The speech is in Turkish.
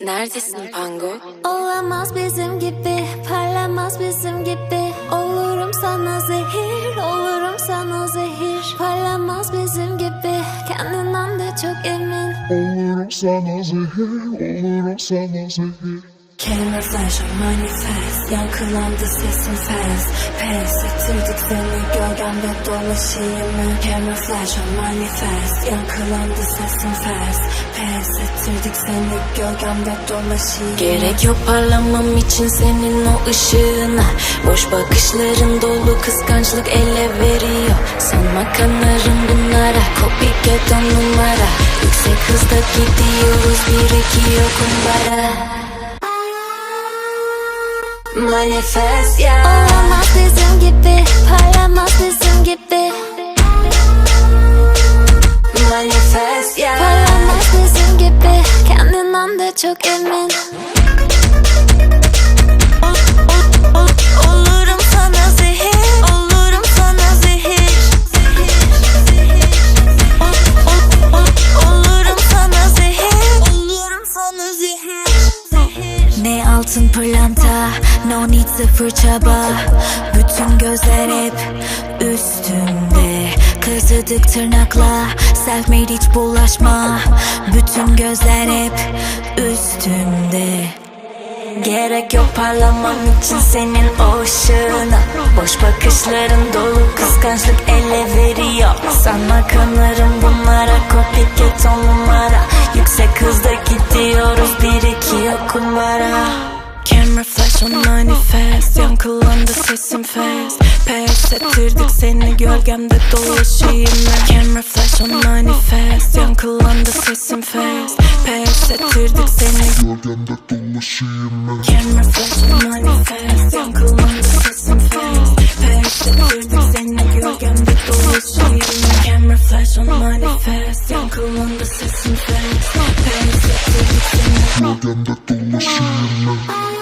Neredesin Pango? Olamaz bizim gibi, parlamaz bizim gibi. Olurum sana zehir, olurum sana zehir. Parlamaz bizim gibi, kendinden de çok emin. Olurum sana zehir, olurum sana zehir Flash on manifest. Yankılandı sesin fast. Pes ettirdik seni gölgemde dolaşayım flash on manifest. Yankılandı sesin fast. Pes ettirdik seni gölgemde dolaşayım Gerek yok parlamam için senin o ışığına. Boş bakışların dolu kıskançlık ele veriyor. Sanma kanarım bunlara Copycat on numara. Yüksek hızda gidiyoruz bir iki yok kumbara Manifest ya Olamaz bizim gibi, parlamaz bizim gibi. Manifest ya Parlamaz bizim gibi, kendinden de çok emin no need sıfır çaba Bütün gözler hep üstümde. Kazıdık tırnakla, self made hiç bulaşma. Bütün gözler hep üstümde. Gerek yok parlamam için senin o ışığına Boş bakışların dolu kıskançlık ele veriyor. Sanma kanarım bunlara copycat Yankılandı sesim fast. Pes ettirdik seni gölgemde dolaşayım ben. Camera flash on manifest. Yankılandı sesim fast. Pes ettirdik seni. Gölgemde dolaşayım ben. Camera flash on manifest. Yankılandı sesim fast. Pes ettirdik seni gölgemde dolaşayım ben. Camera flash on manifest. Yankılandı sesim fast. Pes ettirdik seni. Gölgemde dolaşayım ben